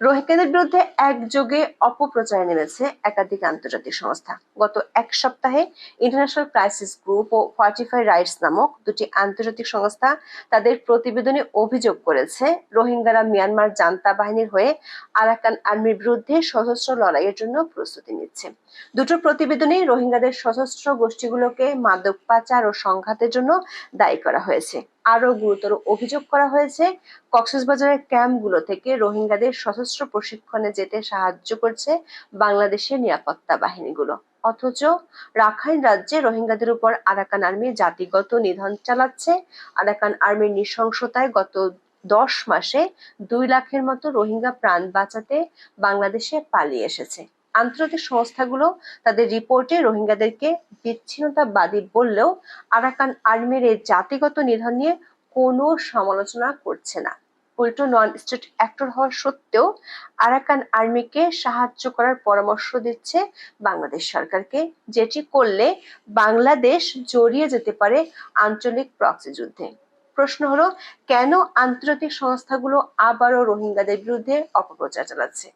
রোহিঙ্গাদের বিরুদ্ধে একযোগে অপপ্রচারে নেমেছে একাধিক আন্তর্জাতিক সংস্থা। গত এক সপ্তাহে ইন্টারন্যাশনাল ক্রাইসিস গ্রুপ ও ফর্টিফাই রাইটস নামক দুটি আন্তর্জাতিক সংস্থা তাদের প্রতিবেদনে অভিযোগ করেছে, রোহিঙ্গারা মিয়ানমার জান্তা বাহিনীর হয়ে আরাকান আর্মির বিরুদ্ধে সশস্ত্র লড়াইয়ের জন্য প্রস্তুতি নিচ্ছে। দুটো প্রতিবেদনেই রোহিঙ্গাদের সশস্ত্র গোষ্ঠীগুলোকে মাদক পাচার ও সংঘাতের জন্য দায়ী করা হয়েছে। আরও গুরুতর অভিযোগ করা হয়েছে। কক্সবাজারের ক্যাম্পগুলো থেকে রোহিঙ্গাদের সশস্ত্র প্রশিক্ষণে যেতে সাহায্য করছে বাংলাদেশের নিরাপত্তা বাহিনীগুলো। অথচ রাখাইন রাজ্যে রোহিঙ্গাদের উপর আরাকান আর্মি জাতিগত নিধন চালাচ্ছে। আরাকান আর্মির নৃশংসতায় গত দশ মাসে দুই লাখের মতো রোহিঙ্গা প্রাণ বাঁচাতে বাংলাদেশে পালিয়ে এসেছে। আন্তর্জাতিক সংস্থাগুলো তাদের রিপোর্টে রোহিঙ্গাদেরকে বিচ্ছিন্নতাবাদী বললেও আরাকান আর্মির এই জাতিগত নিধন নিয়ে কোনো সমালোচনা করছে না। উল্টো নন স্টেট অ্যাক্টর হওয়া সত্ত্বেও আরাকান আর্মিকে সাহায্য করার পরামর্শ দিচ্ছে বাংলাদেশ সরকারকে, যেটি করলে বাংলাদেশ জড়িয়ে যেতে পারে আঞ্চলিক প্রক্সি যুদ্ধে। প্রশ্ন হলো, কেন আন্তর্জাতিক সংস্থাগুলো আবারও রোহিঙ্গাদের বিরুদ্ধে অপপ্রচার চালাচ্ছে?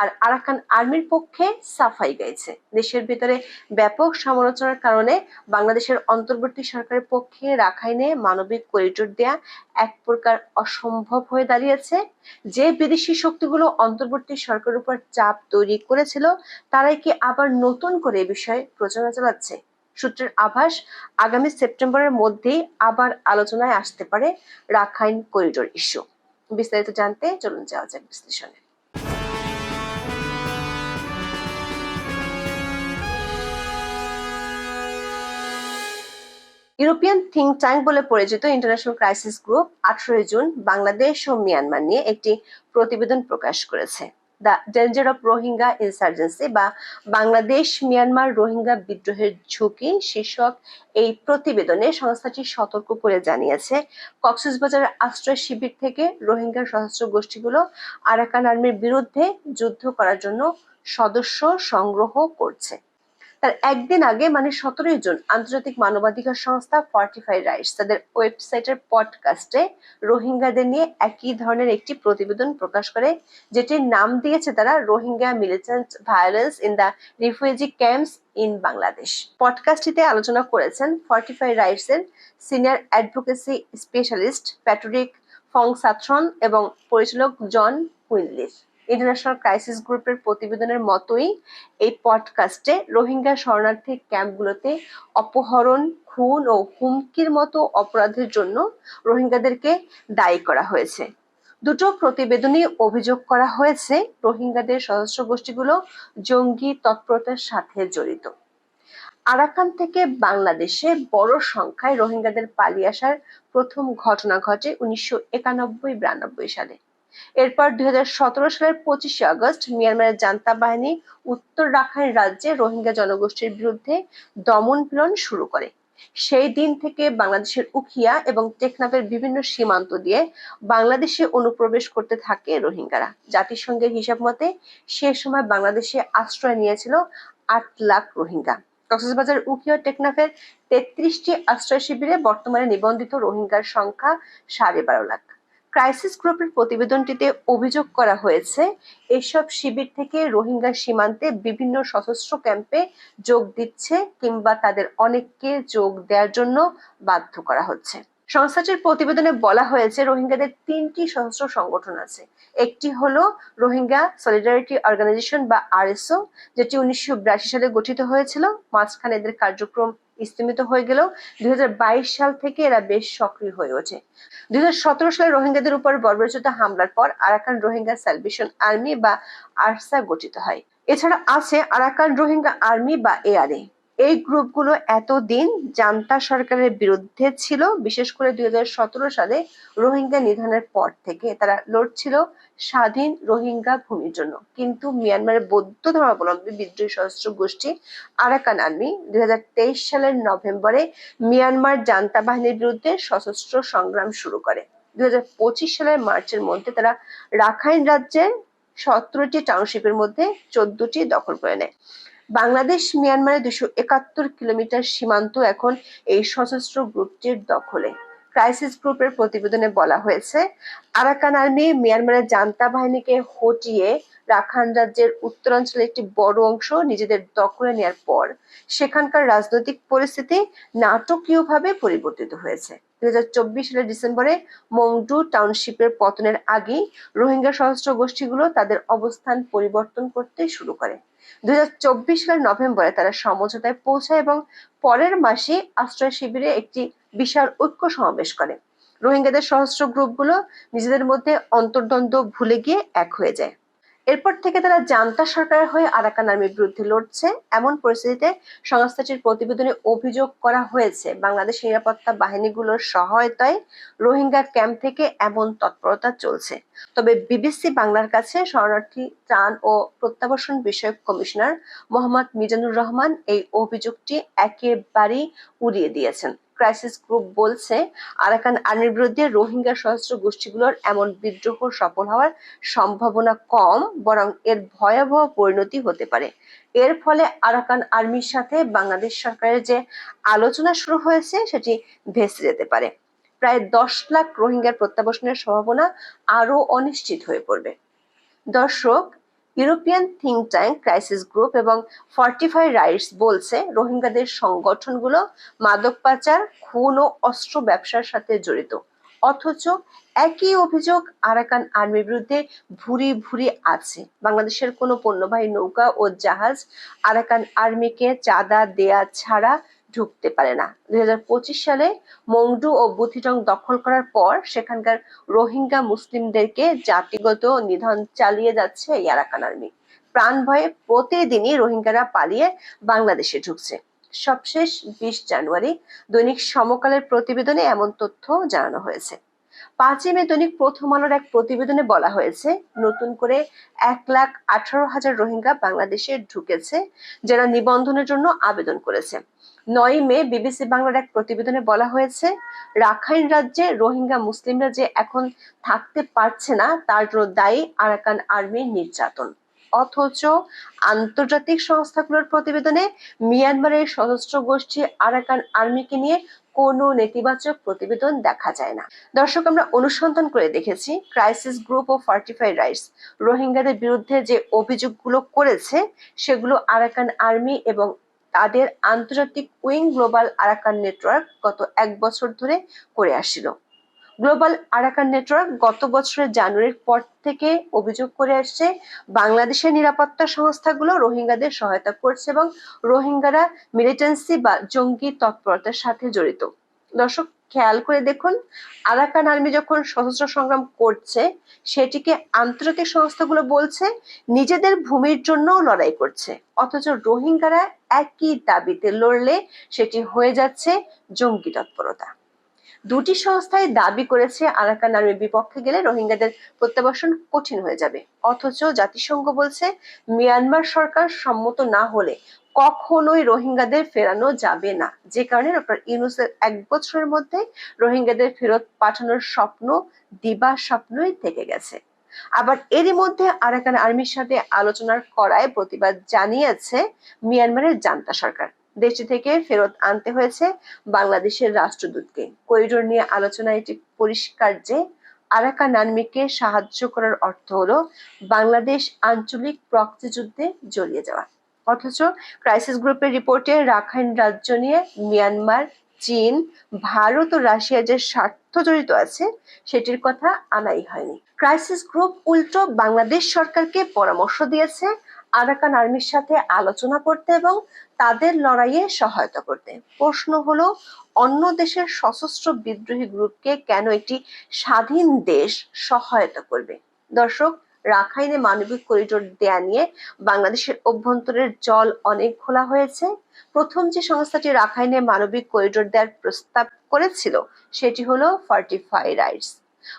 আর আরাকান আর্মির পক্ষে সাফাই গাইছে দেশের ভিতরে ব্যাপক সমালোচনার কারণে বাংলাদেশের অন্তর্বর্তী সরকারের পক্ষে রাখাইনে মানবিক করিডোর দেয়া এক প্রকার অসম্ভব হয়ে দাঁড়িয়েছে। যে বিদেশি শক্তিগুলো অন্তর্বর্তী সরকারের উপর চাপ তৈরি করেছিল, তারাই কি আবার নতুন করে এ বিষয়ে প্রচারণা চালাচ্ছে? সূত্রের আভাস, আগামী সেপ্টেম্বরের মধ্যেই আবার আলোচনায় আসতে পারে রাখাইন করিডোর ইস্যু। বিস্তারিত জানতে চলুন যাওয়া যাক বিশ্লেষণে। ইউরোপিয়ান থিঙ্ক ট্যাঙ্ক বলে পরিচিত ইন্টারন্যাশনাল ক্রাইসিস গ্রুপ আঠারোই জুন বাংলাদেশ ও মিয়ানমার নিয়ে একটি প্রতিবেদন প্রকাশ করেছে। The danger of Rohingya insurgency বা বাংলাদেশ মিয়ানমার রোহিঙ্গা বিদ্রোহের ঝুঁকি শীর্ষক এই প্রতিবেদনে সংস্থাটি সতর্ক করে জানিয়েছে। কক্সবাজারের আশ্রয় শিবির থেকে রোহিঙ্গা সশস্ত্র গোষ্ঠীগুলো আরাকান আর্মির বিরুদ্ধে যুদ্ধ করার জন্য সদস্য সংগ্রহ করছে। তার একদিন আগে মানে সতেরোই জুন আন্তর্জাতিক মানবাধিকার সংস্থা ফর্টিফাই রাইটস তাদের ওয়েবসাইটের পডকাস্টে রোহিঙ্গাদের নিয়ে একই ধরনের একটি প্রতিবেদন প্রকাশ করে, যেটির নাম দিয়েছে তারা Rohingya militant violence in the refugee camps in Bangladesh. পডকাস্টটিতে আলোচনা করেছেন ফর্টিফাই রাইটস এর senior advocacy specialist Patrick Phongsathorn এবং পরিচালক জন কুইনলিফ ইন্টারন্যাশনাল ক্রাইসিস গ্রুপের প্রতিবেদনের মতোই এই পডকাস্টে রোহিঙ্গা শরণার্থী ক্যাম্পগুলোতে অপহরণ, খুন ও হুমকির মতো অপরাধের জন্য রোহিঙ্গাদেরকে দায়ী করা হয়েছে। দুটো প্রতিবেদনে অভিযোগ করা হয়েছে রোহিঙ্গাদের সদস্য গোষ্ঠীগুলো জঙ্গি তৎপরতার সাথে জড়িত। আরাকান থেকে বাংলাদেশে বড় সংখ্যায় রোহিঙ্গাদের পালিয়ে আসার প্রথম ঘটনা ঘটে উনিশশো একানব্বই বিরানব্বই সালে। এরপর দুই হাজার সতেরো সালের পঁচিশে আগস্ট মিয়ানমারের জান্তা বাহিনী উত্তর রাখাইন রাজ্যে রোহিঙ্গা জনগোষ্ঠীর বিরুদ্ধে দমন পীড়ন শুরু করে। সেই দিন থেকে বাংলাদেশের উখিয়া এবং টেকনাফের বিভিন্ন সীমান্ত দিয়ে বাংলাদেশে অনুপ্রবেশ করতে থাকে রোহিঙ্গারা। জাতিসংঘের হিসাব মতে, সে সময় বাংলাদেশে আশ্রয় নিয়েছিল আট লাখ রোহিঙ্গা। কক্সবাজার উখিয়া টেকনাফের তেত্রিশটি আশ্রয় শিবিরে বর্তমানে নিবন্ধিত রোহিঙ্গার সংখ্যা সাড়ে বারো লাখ। ক্রাইসিস গ্রুপের প্রতিবেদনটিতে অভিযোগ করা হয়েছে, এসব শিবির থেকে রোহিঙ্গা সীমান্তে বিভিন্ন সশস্ত্র ক্যাম্পে যোগ দিচ্ছে কিংবা তাদের অনেককে যোগ দেওয়ার জন্য বাধ্য করা হচ্ছে। সংস্থাটির প্রতিবেদনে বলা হয়েছে, রোহিঙ্গাদের তিনটি সশস্ত্র সংগঠন আছে। একটি হলো রোহিঙ্গা সলিডারিটি অর্গানাইজেশন বা আরএসও, যেটি উনিশশো বিরাশি সালে গঠিত হয়েছিল। মাঝখানে এদের কার্যক্রম স্থমিত হয়ে গেলেও দুই হাজার বাইশ সাল থেকে এরা বেশ সক্রিয় হয়ে ওঠে। দুই হাজার সতেরো সালে রোহিঙ্গাদের উপর বর্বরচিত হামলার পর আরাকান রোহিঙ্গা স্যালভেশন আর্মি বা আরসা গঠিত হয়। এছাড়া আছে আরাকান রোহিঙ্গা আর্মি বা এআরএ এই গ্রুপগুলো এতদিন জান্তা সরকারের বিরুদ্ধে ছিল, বিশেষ করে দুই হাজার সতেরো সালে রোহিঙ্গা নিধনের পর থেকে তারা লড়ছিল স্বাধীন রোহিঙ্গা ভূমির জন্য। কিন্তু মিয়ানমারের বৌদ্ধ ধর্মাবলম্বী বিদ্রোহী সশস্ত্র গোষ্ঠী আরাকান আর্মি দুই হাজার তেইশ সালের নভেম্বরে মিয়ানমার জান্তা বাহিনীর বিরুদ্ধে সশস্ত্র সংগ্রাম শুরু করে। দুই হাজার পঁচিশ সালের মার্চের মধ্যে তারা রাখাইন রাজ্যের সতেরোটি টাউনশিপের মধ্যে চোদ্দটি দখল করে নেয়। বাংলাদেশ মিয়ানমারের দুশো একাত্তর কিলোমিটার সীমান্ত এখন এই সশস্ত্র গ্রুপটির দখলে। ক্রাইসিস গ্রুপের প্রতিবেদনে বলা হয়েছে আরাকান আর্মি মিয়ানমারের জান্তা বাহিনীকে হটিয়ে রাখাইন রাজ্যের উত্তরাঞ্চলে একটি বড় অংশ নিজেদের দখলে নেওয়ার পর সেখানকার রাজনৈতিক পরিস্থিতি নাটকীয়ভাবে পরিবর্তিত হয়েছে। দুই হাজার চব্বিশ সালের ডিসেম্বরে মংডু টাউনশিপের পতনের আগেই রোহিঙ্গা সশস্ত্র গোষ্ঠীগুলো তাদের অবস্থান পরিবর্তন করতে শুরু করে। দুই হাজার চব্বিশ সালের নভেম্বরে তারা সমঝোতায় পৌঁছায় এবং পরের মাসে আশ্রয় শিবিরে একটি বিশাল ঐক্য সমাবেশ করে। রোহিঙ্গাদের সশস্ত্র গ্রুপগুলো নিজেদের মধ্যে অন্তর্দ্বন্দ্ব ভুলে গিয়ে এক হয়ে যায়। এরপর থেকে তারা জান্তা সরকারের হয়ে আরাকান আর্মির বিরুদ্ধে লড়ছে। এমন পরিস্থিতিতে সংস্থাটির প্রতিবেদনে অভিযোগ করা হয়েছে, বাংলাদেশ নিরাপত্তা বাহিনীগুলোর সহায়তায় রোহিঙ্গা ক্যাম্প থেকে এমন তৎপরতা চলছে। তবে বিবিসি বাংলার কাছে শরণার্থী ত্রাণ ও প্রত্যাবাসন বিষয়ক কমিশনার মোহাম্মদ মিজানুর রহমান এই অভিযোগটি একেবারেই উড়িয়ে দিয়েছেন। ক্রাইসিস গ্রুপ বলছে, আরাকান আর্মির বিরুদ্ধে রোহিঙ্গা সশস্ত্র গোষ্ঠীগুলোর এমন বিদ্রোহ সফল হওয়ার সম্ভাবনা কম, বরং এর ভয়াবহ পরিণতি হতে পারে। এর ফলে আরাকান আর্মির সাথে বাংলাদেশ সরকারের যে আলোচনা শুরু হয়েছে, সেটি ভেসে যেতে পারে। প্রায় দশ লাখ রোহিঙ্গার প্রত্যাবাসনের সম্ভাবনা আরও অনিশ্চিত হয়ে পড়বে। দর্শক European think tank, crisis group এবং ফর্টিফাই রাইটস বলছে রোহিঙ্গাদের সংগঠনগুলো মাদক পাচার, খুন ও অস্ত্র ব্যবসার সাথে জড়িত। অথচ একই অভিযোগ আরাকান আর্মির বিরুদ্ধে ভুরি ভুরি আছে। বাংলাদেশের কোনো পণ্যবাহী নৌকা ও জাহাজ আরাকান আর্মিকে চাঁদা দেয়া ছাড়া ঢুকতে পারে না। দুই সালে মংডু ও বুথিটং দখল করার পর সেখানকার রোহিঙ্গা মুসলিমদেরকে জাতিগত নিধন চালিয়ে যাচ্ছে ইয়ারাকান আর্মি। প্রাণ ভয়ে প্রতিদিনই রোহিঙ্গারা পালিয়ে বাংলাদেশে ঢুকছে। সবশেষ বিশ জানুয়ারি দৈনিক সমকালের প্রতিবেদনে এমন তথ্য জানানো হয়েছে। পাঁচই মে দৈনিক প্রথম আলোর এক প্রতিবেদনে বলা হয়েছে, নতুন করে এক লাখ আঠারো হাজার রোহিঙ্গা বাংলাদেশে ঢুকেছে, যারা নিবন্ধনের জন্য আবেদন করেছে। নয় মে বিবিসি বাংলার এক প্রতিবেদনে বলা হয়েছে, রাখাইন রাজ্যে রোহিঙ্গা মুসলিমরা যে এখন থাকতে পারছে না, তার জন্য দায়ী আরাকান আর্মির নির্যাতন। অথচ আন্তর্জাতিক সংস্থাগুলোর প্রতিবেদনে মিয়ানমারের সশস্ত্র গোষ্ঠী আরাকান আর্মিকে নিয়ে কোনো নেতিবাচক প্রতিবেদন দেখা যায় না। দর্শক, আমরা অনুসন্ধান করে দেখেছি ক্রাইসিস গ্রুপ ও ফর্টিফাই রাইটস রোহিঙ্গাদের বিরুদ্ধে যে অভিযোগগুলো করেছে, সেগুলো আরাকান আর্মি এবং তাদের আন্তর্জাতিক উইং গ্লোবাল আরাকান নেটওয়ার্ক গত এক বছর ধরে করে আসছিল। গ্লোবাল আরাকান নেটওয়ার্ক গত বছরের জানুয়ারির পর থেকে অভিযোগ করে আসছে, বাংলাদেশের নিরাপত্তা সংস্থাগুলো রোহিঙ্গাদের সহায়তা করছে এবং রোহিঙ্গারা মিলিটেন্সি বা জঙ্গি তৎপরতার সাথে জড়িত। দর্শক, খেয়াল করে দেখুন, আরাকান আর্মি যখন সশস্ত্র সংগ্রাম করছে, সেটিকে আন্তর্জাতিক সংস্থাগুলো বলছে, নিজেদের ভূমির জন্য লড়াই করছে। অথচ রোহিঙ্গারা একই দাবিতে লড়লে সেটি হয়ে যাচ্ছে জঙ্গি তৎপরতা। দুটি সংস্থায় দাবি করেছে, আরাকান আর্মির বিপক্ষে গেলে রোহিঙ্গাদের প্রত্যাবাসন কঠিন হয়ে যাবে। অথচ জাতিসংঘ বলছে, মিয়ানমার সরকার সম্মত না হলে কখনোই রোহিঙ্গাদের ফেরানো যাবে না। যে কারণে ডক্টর ইউনুসের এক বছরের মধ্যে রোহিঙ্গাদের ফেরত পাঠানোর স্বপ্ন, দিবা স্বপ্নই থেকে গেছে। আবার এরই মধ্যে আরাকান আর্মির সাথে আলোচনার করায় প্রতিবাদ জানিয়েছে মিয়ানমারের জান্তা সরকার। দেশটি থেকে ফেরত আনতে হয়েছে বাংলাদেশের রাষ্ট্রদূতকে। করিডোর নিয়ে আলোচনা এটি পরিষ্কার যে আরাকান আর্মিকে সাহায্য করার অর্থ হলো বাংলাদেশ আঞ্চলিক প্রক্সি যুদ্ধে জড়িয়ে যাওয়া। অথচ ক্রাইসিস গ্রুপের রিপোর্টে রাখাইন রাজ্য নিয়ে মিয়ানমার, চীন, ভারত ও রাশিয়া যে স্বার্থ জড়িত আছে, সেটির কথা আনাই হয়নি। ক্রাইসিস গ্রুপ উল্টো বাংলাদেশ সরকারকে পরামর্শ দিয়েছে আরাকান আর্মির সাথে আলোচনা করতে এবং তাদের লড়াইয়ে সহায়তা করতে। প্রশ্ন হলো, অন্য দেশের সশস্ত্র বিদ্রোহী গ্রুপকে কেন একটি স্বাধীন দেশ সহায়তা করবে? দর্শক, রাখাইনে মানবিক করিডোর দেয়া নিয়ে বাংলাদেশের অভ্যন্তরের জল অনেক খোলা হয়েছে। প্রথম যে সংস্থাটি রাখাইনে মানবিক করিডোর দেওয়ার প্রস্তাব করেছিল, সেটি হলো ফার্টিফাই রাইটস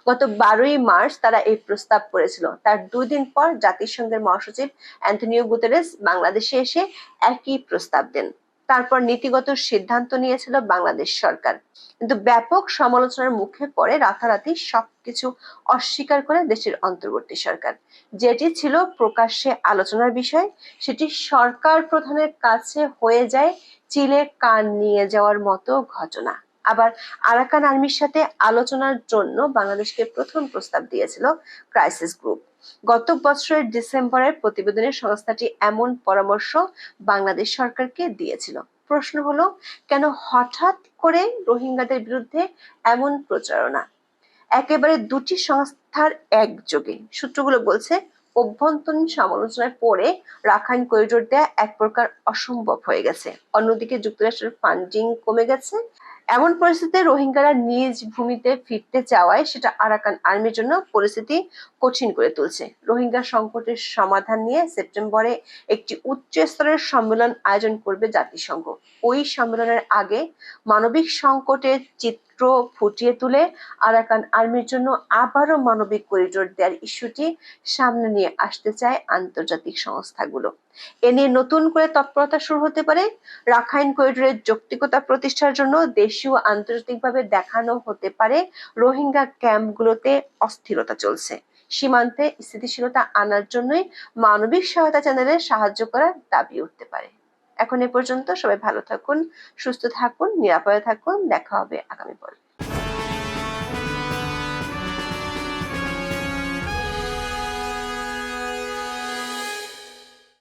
গত বারোই মার্চ তারা এই প্রস্তাব করেছিল। তার দুই দিন পর জাতিসংঘের মহাসচিব অ্যান্টনিও গুতেরেস বাংলাদেশে এসে একই প্রস্তাব দেন। তারপর নীতিগত সিদ্ধান্ত নিয়েছিল বাংলাদেশ সরকার। কিন্তু ব্যাপক সমালোচনার মুখে পড়ে রাতারাতি সবকিছু অস্বীকার করে দেশের অন্তর্বর্তী সরকার। যেটি ছিল প্রকাশ্যে আলোচনার বিষয়, সেটি সরকার প্রধানের কাছে হয়ে যায়, চিলে কান নিয়ে যাওয়ার মতো ঘটনা। আবার আরাকান আর্মির সাথে আলোচনার জন্য বাংলাদেশকে প্রথম প্রস্তাব দিয়েছিল ক্রাইসিস গ্রুপ। গত বছরের ডিসেম্বরের প্রতিবেদনে সংস্থাটি এমন পরামর্শ বাংলাদেশ সরকারকে দিয়েছিল। প্রশ্ন হলো, কেন হঠাৎ করে রোহিঙ্গাদের বিরুদ্ধে এমন প্রচারণা? একেবারে দুটি সংস্থার একযোগে। সূত্রগুলো বলছে, অভ্যন্তরীণ সমালোচনায় পড়ে রাখাইন করিডোর দেয়া এক প্রকার অসম্ভব হয়ে গেছে। অন্যদিকে যুক্তরাষ্ট্রের ফান্ডিং কমে গেছে এমন পরিস্থিতিতে রোহিঙ্গারা নিজ ভূমিতে ফিরতে চাওয়ায় সেটা আরাকান আর্মির জন্য পরিস্থিতি কঠিন করে তুলছে। রোহিঙ্গা সংকটের সমাধান নিয়ে সেপ্টেম্বরে একটি উচ্চ স্তরের সম্মেলন আয়োজন করবে জাতিসংঘ। ওই সম্মেলনের আগে মানবিক সংকটের চিত্র ফুটিয়ে তুলে আরাকান আর্মির জন্য আবারও মানবিক করিডোর দেওয়ার ইস্যুটি সামনে নিয়ে আসতে চায় আন্তর্জাতিক সংস্থাগুলো। এ নিয়ে নতুন করে তৎপরতা শুরু হতে পারে। রাখাইন করিডোরের যৌক্তিকতা প্রতিষ্ঠার জন্য দেশীয় আন্তর্জাতিকভাবে দেখানো হতে পারে। রোহিঙ্গা ক্যাম্পগুলোতে অস্থিরতা চলছে। সীমান্তে স্থিতিশীলতা আনার জন্যই মানবিক সহায়তা চ্যানেলে সাহায্য করার দাবি উঠতে পারে। এখন এ পর্যন্ত সবাই ভালো থাকুন, সুস্থ থাকুন, নিরাপদে থাকুন। দেখা হবে আগামী পর্বে।